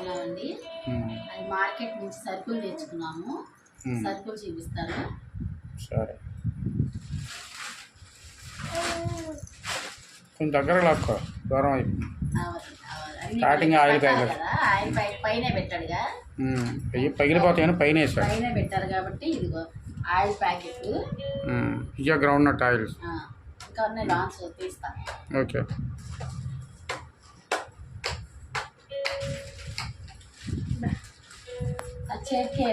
ఉమ్, అది మార్కెట్ నుంచి సరుకులు తెచ్చుకున్నాము. సరుకులు చూపిస్తాను. సరే. కొంచెం దగ్గర లాక్కో దూరం అయిపోయింది starting oil packet. Oil packet పైన పెట్టాడుగా. పగిలిపోతాయని పైన వేసాడు. పైన పెట్టారు కాబట్టి ఇదిగో ఆయిల్ ప్యాకెట్. ఇయ్య గ్రౌండ్ నట్ ఆయిల్స్ ఆ, ఇంకా ఉన్నాయి లాన్స్ తీస్తాను ఓకే. చేతికి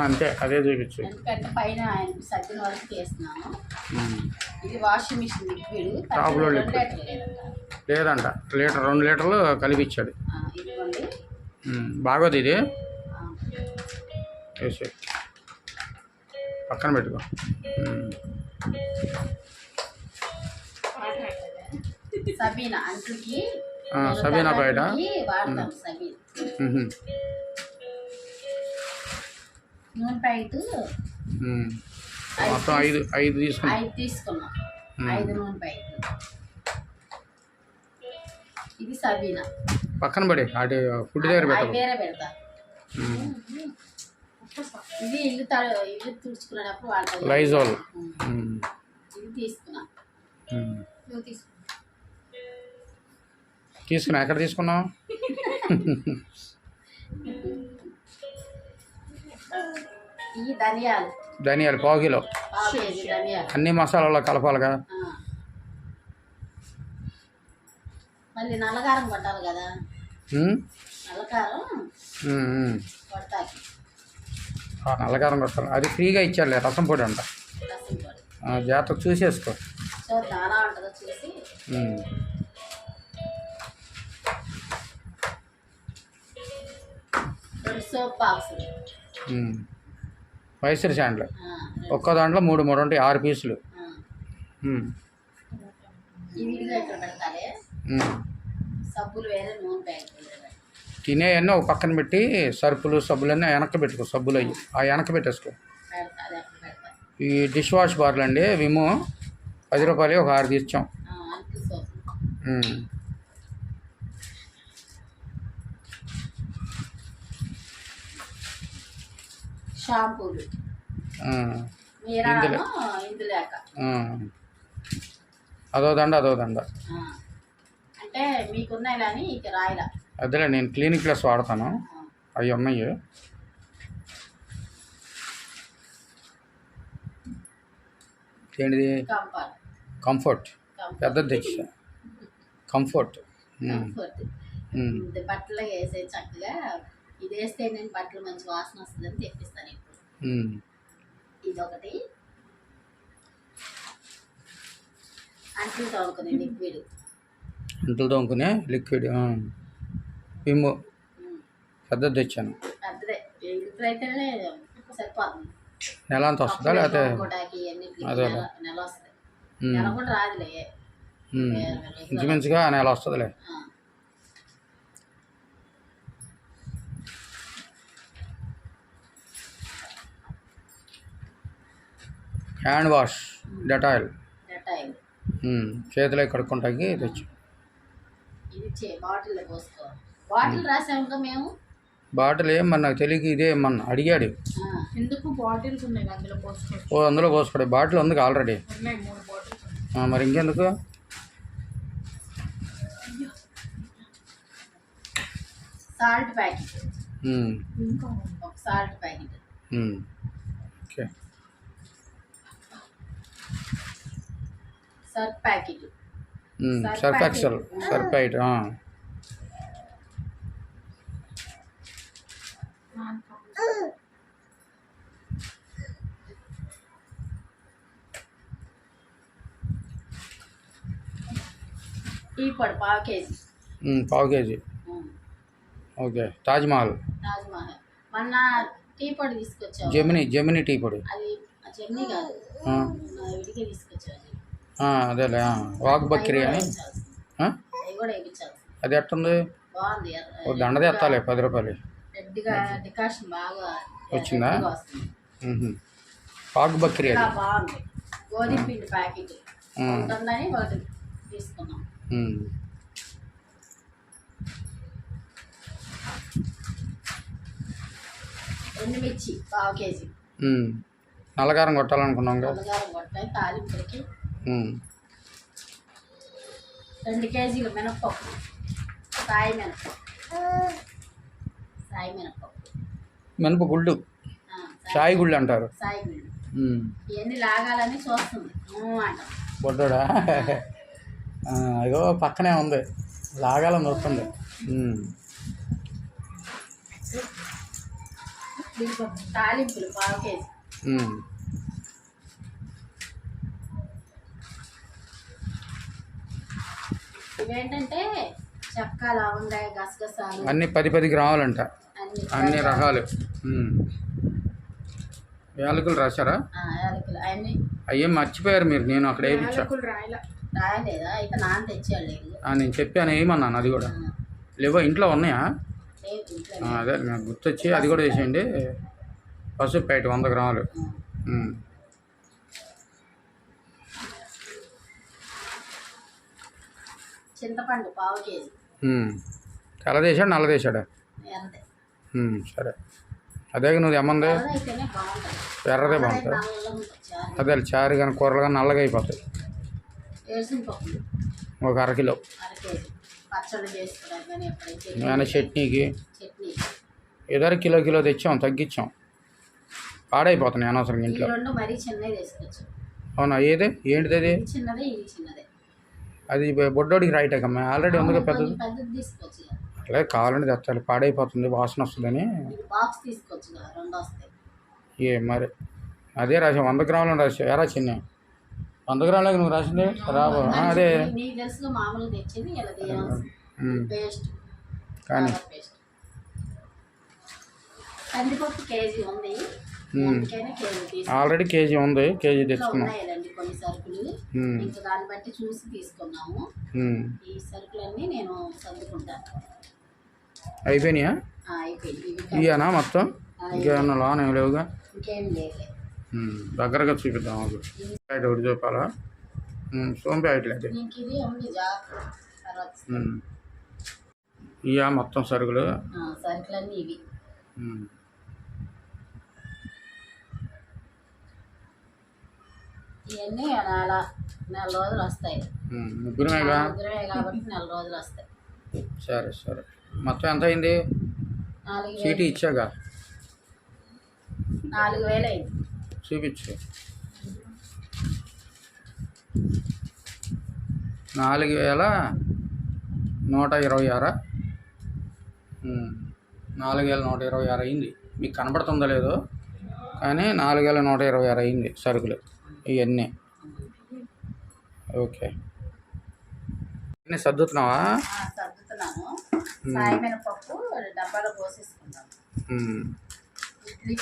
అంతే అదే చూపించు. ఎందుకంటే పైన ఆయన సగ్గిన వరకు తీస్తున్నాను ఉమ్, ఇది వాషింగ్ మిషన్ లిక్విడ్ Top లో రెండు liquid. లీటర్లు లేదంట. లీటర్ రెండు లీటర్లు కలిపిచ్చాడు. బాగోదు ఇది? వేసే పక్కన పెట్టుకో. సబీనా అంట్లకి సబీనా బయట? సబీనా. నూనె ప్యాకెట్ ఉమ్. మొత్తం ఐదు ఐదు తీసుకున్నా ఐదు తీసుకున్నాం. ఐదు నూనె ప్యాకెట్ ఇది సబీనా. పక్కన పడి అటు ఫుడ్ దగ్గర పెట్టకు. వేరే పెడతా. ఇది ఇల్లు ఇల్లు తుడుచుకునేటప్పుడు వాడతాం లైజాల్ ఇది తీసుకున్నా. నువ్వు తీసుకున్నా తీసుకున్నా. ఎక్కడ తీసుకున్నావు? ధనియాలు. ధనియాలు పావు కిలో. అన్ని మసాలాల్లో కలపాలిగా ఆ. మళ్ళీ నల్లకారం కొట్టాలి కదా. నల్లకారం నల్లకారం కొట్టాలి అది ఫ్రీగా ఇచ్చారులే రసం పొడి అంట. జాగ్రత్త చూసేసుకో. సోప్. మైసూర్ శాండ్లు. ఒక్కో దాంట్లో మూడు మూడు ఉంటాయి ఆరు పీసులు. తినేవన్నీ ఒక పక్కన పెట్టి సరుపులు సబ్బులన్నీ వెనక్కి పెట్టుకో సబ్బులు అయ్యి. ఆ వెనక్కి పెట్టేసుకో. ఈ డిష్ వాష్ బార్లు అండి విమో పది రూపాయలు ఒక ఆరు తీర్చాం ఆ, అంట్లు సోప్ ఉమ్. షాంపూలు. మీరాను ఇందులేక. అదో దండ అదో దండ. అంటే మీకున్నాయి కానీ ఇక రాయలా. అదేలే నేను క్లినిక్ ప్లస్ వాడతాను. అవి ఉన్నాయి ఏంటిది? కంఫర్ట్. పెద్దది తెచ్చా కంఫర్ట్. బట్టలు వేసే చక్కగా ఇది వేస్తే నేను బట్టలు మంచి వాసన వస్తుందని తెప్పిస్తాను ఇప్పుడు. ఇదొకటి. అంట్లు తోముకునే లిక్విడ్. అంటులు తోముకునే లిక్విడ్. విమ్ పెద్దది తెచ్చాను. పెద్దదే. ఇప్పుడైతేనే సరిపోతుంది. నెల అంత వస్తుందా లేకపోతే? అదే. నెల వస్తుంది. నెల కూడా రాదులే. ఇంచుమించుగా నెల వస్తుందిలే ఆ. హ్యాండ్ వాష్ డెటాయిల్ చేతిలో కడుక్కుంటాకి తెచ్చు. బాటిల్ రాసాం ఇంకా మేము? బాటిల్ ఏం మరి నాకు తెలియక ఇదే మన అడిగాడు. ఆ. ఎందుకు బాటిల్స్ ఉన్నాయి అందులో పోసుకోవచ్చు ఓ అందులో పోసుకోడే. బాటిల్ ఉంది ఆల్రెడీ. ఉన్నాయి మూడు బాటిల్స్ ఉన్నాయి. ఆ, మరి ఇంకెందుకు? Salt packet. Salt packet um. Okay surf packet um, surf surf packet. Excel surf eight ఆ. నాన్ కావాలి. టీ పొడి పావు కేజీ ఉమ్, పావు KG um. Okay Taj Mahal Taj Mahal మొన్న టీ పొడి తీసుకొచ్చావు జెమిని జెమిని టీ పొడి అది జమ్ని కాదు ఆ, ఆ, విడిగా తీసుకొచ్చావు అది. ఆ, అదేలే వాక్ బక్రీ అని అది ఎట్టుంది? ఓ దండ తెత్తాలి పది రూపాయలు. వచ్చిందా? వాక్ బక్రీ అది గోధుమ నల్లగారం కొట్టాలనుకున్నాం కదా. నల్లగారం రెండు కేజీలు మినప్పప్పు. సాయి మినప్పప్పు. సాయి మినప్పప్పు. మినప గుళ్ళు. చాయ్ గుళ్ళు అంటారు. సాయి గుళ్ళు. ఇవన్నీ లాగాలని చూస్తుంది. బొడ్డోడా? అయ్యో పక్కనే ఉంది. లాగాలని వస్తుంది తాలింపులు పావు కేజీ. ఇవేంటంటే చెక్క లవంగాయ గసగసాలు. అన్ని పది పది గ్రాములంట అన్ని రకాలు. యాలకులు రాశారా? ఆ, యాలకులు. అవన్నీ అయ్యేం మర్చిపోయారు మీరు. నేను అక్కడ వేయించా రాయలేదా? అయితే నాన్న తెచ్చాడు నేను చెప్పాను ఏమన్నాను అది కూడా. లేవో? ఇంట్లో ఉన్నాయా? అదే గుర్తొచ్చి అది కూడా వేసేయండి. పసుపు ప్యాకెట్ వంద గ్రాములు ఉమ్. చింతపండు పావు కేజీ. నల్లదేశాడా ఎర్రదే ఉమ్, సరే. అదే నువ్వు బాగుంటుంది. ఎర్రదే బాగుంటుంది. అదే చారు కానీ కూరలు కానీ నల్లగా అయిపోతాయి. ఒక అరకిలో ఏమైనా చట్నీకి? చట్నీ. ఏదో కిలో కిలో తెచ్చాం తగ్గించాం. పాడైపోతున్నాయి అనవసరంగా ఇంట్లో. అవునా? ఏదే? ఏంటిది అది ఇది చిన్నదే ఇది చిన్నదే అది బొడ్డోడికి రైట్ అమ్మా ఆల్రెడీ ఉందిగా పెద్దది. అలా కావాలంటే తెచ్చాలి. పాడైపోతుంది వాసన వస్తుందని. ఏ మరి? అదే రాసా వంద గ్రాములు రాసా ఎరా చిన్న వంద గ్రాములకి నువ్వు రాసింది? రాబో అదే. కానీ. కందిపప్పు కేజీ ఉంది. అందుకనే కేజీ తీసుకున్నాం. ఆల్రెడీ కేజీ ఉంది కేజీ ఇంట్లో తెచ్చుకున్నాం. ఉన్నాయండి కొన్ని సరుకులు. ఉమ్, ఇంకా దాన్ని బట్టి చూసి తీసుకున్నాము. ఉమ్. ఈ సరుకులన్నీ నేను సర్దుకుంటాను. అయిపోయినాయా? ఆ, అయిపోయింది ఇవి కాదు. ఇయ్యానా మొత్తం? ఇంకేమన్నా లోన్ ఏం లేవుగా? ఇంకేం లేదు ఉమ్, దగ్గరగా చూపిద్దాం అది ఒకటి చూపాలా? ఉమ్, ప్యాకెట్లు అయితే. నీకు ఇది ఉంది జాగ్రత్త తర్వాత ఉమ్. ఇయ్యా మొత్తం సరుకులు. ఆ, సరుకులన్నీ ఇవి. ఉమ్. ఇవన్నీ నెల నెల రోజులు వస్తాయి. ముగ్గురమేగా? ముగ్గురమే కాబట్టి నెల రోజులు వస్తాయి. సరే సరే. మొత్తం ఎంత అయింది? నాలుగు చీటీ ఇచ్చాగా? నాలుగు వేలు అయింది. చూపించు. నాలుగు వేల నూట ఇరవై ఆరా? ఉమ్, నాలుగు వేల నూట ఇరవై ఆరు అయింది. మీకు కనబడుతుందో లేదో? కానీ నాలుగు వేల నూట ఇరవై ఆరు అయింది సరుకులు. ఇవన్నీ ఓకే. అన్నీ సర్దుతున్నావా? సర్దుతున్నాను. పప్పు డబ్బాలో ఇడ్లీ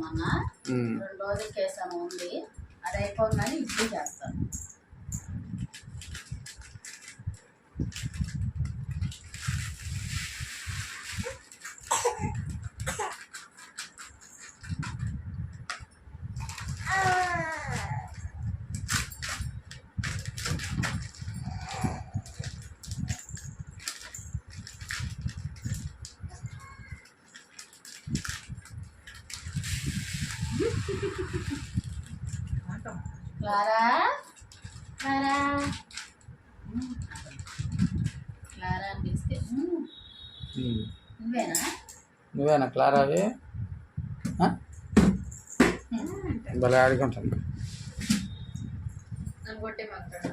మొన్న. రెండు ఉంది అది అయిపోగానే ఇడ్లీ చేస్తాను అని పిలిస్తే. నువ్వేనా? నువ్వేనా క్లారా అవి? భలే మాట్లాడు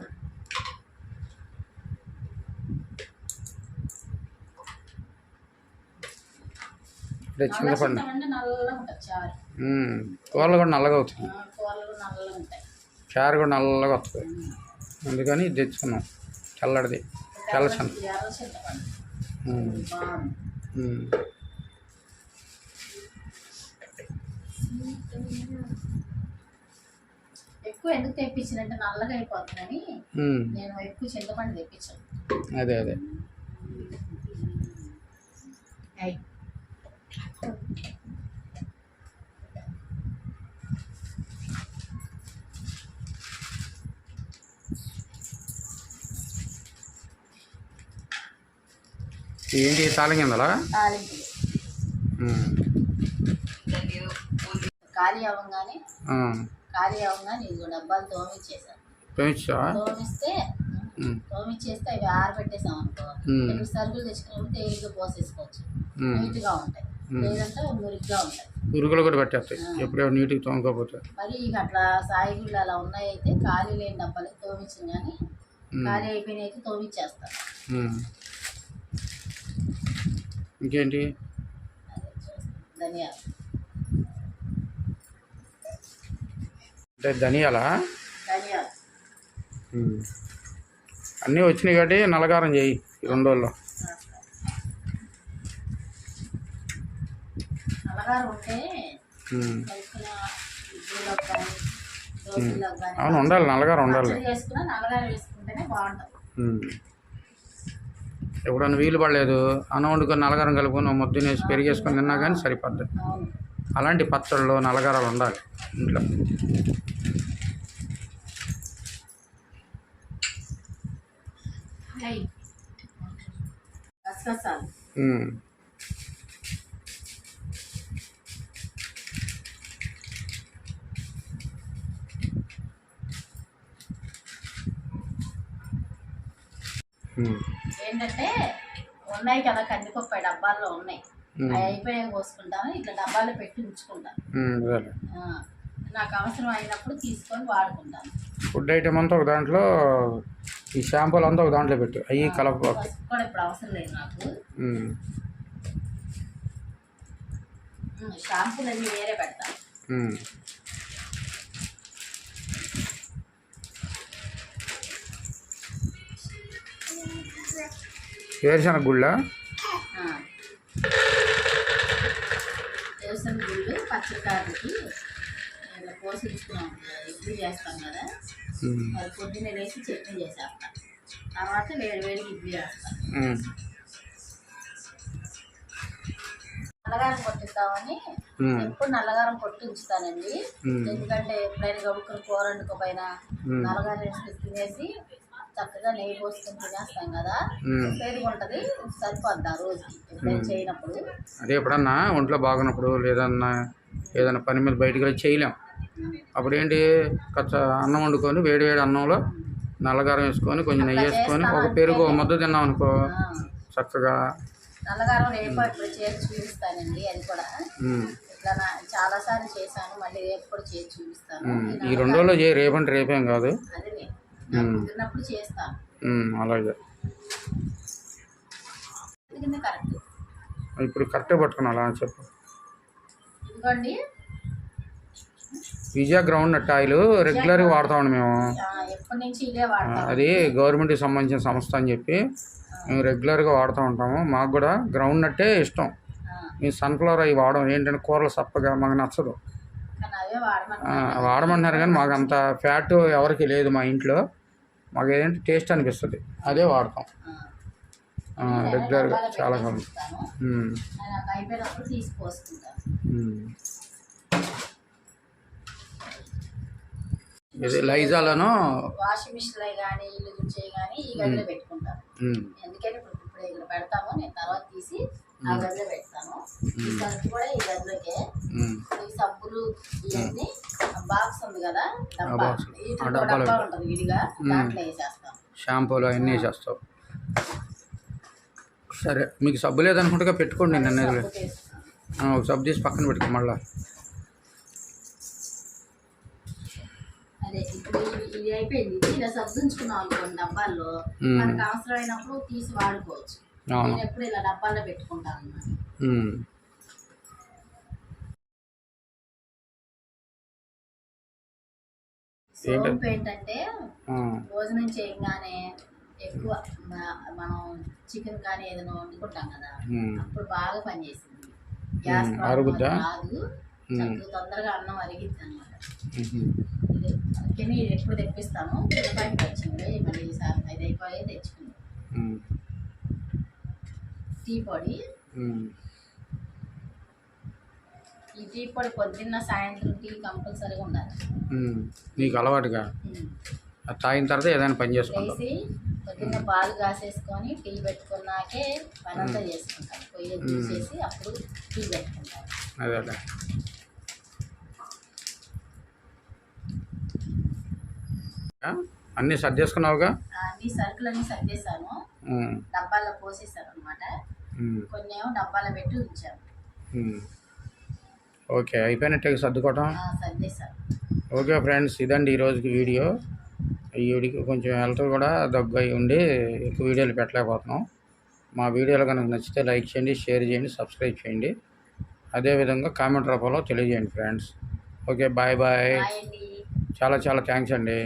ఇప్పుడే నల్ల చింతపండు కూరలు కూడా నల్లగా అవుతుంది కూరలు నల్లగా ఉంటాయి. చారు కూడా నల్లగా వస్తుంది అందుకని ఇది తెచ్చుకున్నాం. చల్లడిది ఉమ్. ఎక్కువ ఎందుకు తెప్పించినంటే నల్లగా అయిపోతుందని నేను ఎక్కువ చింతపండు తెప్పించాను. అదే అదే. ఏంటి తాళం. ఖాళీ అవ్వగానే ఖాళీ అవ్వగానే ఇదిగో డబ్బాలు తోమిచ్చేసాను. తోమిస్తే ఉమ్, తోమిచ్చేస్తే అవి ఆరబెట్టేసాం అనుకో ఉమ్. ఇప్పుడు సరుకులు తెచ్చుకున్నప్పుడు తేలిగ్గా పోసేసుకోవచ్చు. నీట్గా ఉంటాయి. లేదంటే మురిగ్గా ఉంటాయి. కూడా పెట్టేస్తాయి. ఎప్పుడో నీటికి తోముకోపోతే మరి ఇక అట్లా సాయిగుళ్ళు అలా ఉన్నాయి అయితే ఖాళీ లేని డబ్బాలకి తోమిచ్చింది కానీ ఖాళీ అయిపోయిన అయితే తోమిచ్చేస్తాను. ఇంకేంటి? అంటే ధనియాలా. అన్నీ వచ్చినాయి కాబట్టి నల్లగారం చేయి రెండు రోజుల్లో. అవును ఉండాలి నల్లగారం ఉండాలి. ఎప్పుడన్నా వీలు పడలేదు. అన్నం వండుకొని నల్లగారం కలుపుకొని ఓ ముద్ద వేసి పెరిగేసుకొని తిన్నా కానీ సరిపోద్ది అలాంటి పచ్చళ్ళు నల్లగారాలు ఉండాలి ఇంట్లో. ఉమ్. ఏంటంటే ఉన్నాయి కదా కందిపప్పు డబ్బాల్లో ఉన్నాయి. అవి అయిపోయాక పోసుకుంటాను ఇట్లా డబ్బాలో పెట్టి ఉంచుకుంటాను. నాకు అవసరం అయినప్పుడు తీసుకొని వాడుకుంటాను. ఫుడ్ ఐటమ్ అంతా ఒక దాంట్లో ఈ షాంపూలు అంతా ఒక దాంట్లో పెట్టు. అవి కలప కూడా ఇప్పుడు అవసరం లేదు నాకు. షాంపూలు అన్నీ వేరే పెడతాను. వేరుశనగ గుళ్ళ. వేరుశనగ పచ్చకాయలకి చేస్తాం కదా. పొద్దున్నే వేసి చట్నీ చేసేస్తాం. తర్వాత వేడి వేడి ఇడ్లీ వేస్తాం నల్లగారం కొట్టిద్దామని ఎప్పుడు నల్లగారం కొట్టి ఉంచుతానండి ఎందుకంటే ఎప్పుడైనా గబుక్కుని కూర వండుకోపోయినా నల్లగారం తినేసి చక్కగా నెయ్యి పోసుకొని తినేస్తాం కదా. పెరుగు ఉంటుంది సరిపోద్ది ఆ రోజుకి చేయనప్పుడు. అదే ఎప్పుడన్నా ఒంట్లో బాగున్నప్పుడు లేదన్నా ఏదైనా పని మీద బయటికి వెళ్ళి చేయలేం. అప్పుడు ఏంటి కచ్చ అన్నం వండుకొని వేడి వేడి అన్నంలో నల్లగారం వేసుకొని కొంచెం నెయ్యి వేసుకొని ఒక పెరుగు ఒక ముద్ద తిన్నాం అనుకో చక్కగా నల్లగారం రేపు ఇప్పుడు చేసి చూపిస్తానండి అది కూడా. ఇట్లా చాలాసార్లు చేశాను మళ్ళీ రేపు కూడా చేసి చూపిస్తాను. ఈ రెండు చేయి రేపంటే రేపేం కాదు. అదే. నాకు చేస్తాను అలాగే. కరెక్ట్. ఇప్పుడు కరెక్టే పట్టుకున్నా అలా చెప్పు. ఇదిగోండి. విజయ గ్రౌండ్ నట్ ఆయిల్ రెగ్యులర్గా వాడుతామండి మేము. అది గవర్నమెంట్కి సంబంధించిన సంస్థ అని చెప్పి మేము రెగ్యులర్గా వాడుతూ ఉంటాము. మాకు కూడా గ్రౌండ్ నట్టే ఇష్టం. ఈ సన్ఫ్లవర్ అవి వాడడం ఏంటంటే కూరలు సప్పగా మాకు నచ్చదు. వాడమంటున్నారు కానీ మాకు అంత ఫ్యాట్ ఎవరికి లేదు మా ఇంట్లో. మాకు ఏంటంటే టేస్ట్ అనిపిస్తుంది. అదే వాడతాం. రెగ్యులర్గా చాలా కాలం. ఇది లైజాలను వాషింగ్ మిషన్లో కానీ ఇల్లు కానీ ఈ గదిలో పెట్టుకుంటాను. ఇప్పుడు ఇప్పుడు ఇక్కడ పెడతాము. నేను తర్వాత తీసి ఆ గదిలో పెడతాను ఈ సరుకు కూడా ఈ గదిలోకే ఉమ్, ఈ సబ్బులు ఇవన్నీ బాక్స్ ఉంది కదా డబ్బా. box. ఈ ఆ డబ్బా డబ్బాలో ఉంటుంది విడిగా. దాంట్లో వేసేస్తాను షాంపూలు అవన్నీ చేస్తావు సరే మీకు సబ్బు లేదనుకుంటా పెట్టుకోండి నన్ను. ఒక సబ్బు తీసి పక్కన పెట్టుకో మళ్ళా. అదే ఇప్పుడు ఇది- ఇది అయిపోయింది. ఇలా సర్దుంచుకున్నాం అనుకోండి డబ్బాల్లో. మనకు అవసరమైనప్పుడు తీసి వాడుకోవచ్చు. నేను ఎప్పుడు ఇలా డబ్బాల్లో పెట్టుకుంటాను. సోంపు ఏంటంటే భోజనం చేయగానే ఎక్కువ మనం చికెన్ కానీ ఏదైనా వండుకుంటాం కదా అప్పుడు బాగా పనిచేసింది గ్యాస్ చక్కగా తొందరగా అన్నం అరిగిద్ది అనమాట ఎప్పుడు తెప్పిస్తాను టీ పొడి ఈ టీ పొడి పొద్దున్న సాయంత్రం టీ కంపల్సరీగా ఉండాలి. నీకు అలవాటుగా? అది తాగిన తర్వాత ఏదైనా పని చేసుకుంటాం పొద్దున్న పాలు కాసేసుకొని టీ పెట్టుకున్నాకే పని అంతా చేసుకుంటాను పొయ్యి తీసేసి అప్పుడు టీ పెట్టుకుంటాను అదేలే అన్నీ సర్దేసుకున్నావుగా? అన్ని సరుకులన్నీ సర్దేశాను. ఉమ్. డబ్బాల్లో పోసేసాను అనమాట కొన్ని ఏమో డబ్బాలో పెట్టి. ఓకే అయిపోయినట్టే సర్దుకోవటం? ఓకే ఫ్రెండ్స్ ఇదండి ఈరోజుకి వీడియో. ఈ వీడియోకి కొంచెం హెల్త్ కూడా దగ్గర అయి ఉండి ఎక్కువ వీడియోలు పెట్టలేకపోతున్నాం. మా వీడియోలు కనుక నచ్చితే లైక్ చేయండి షేర్ చేయండి సబ్స్క్రైబ్ చేయండి. అదేవిధంగా కామెంట్ రూపంలో తెలియజేయండి ఫ్రెండ్స్. Okay bye bye. చాలా చాలా థ్యాంక్స్ అండి.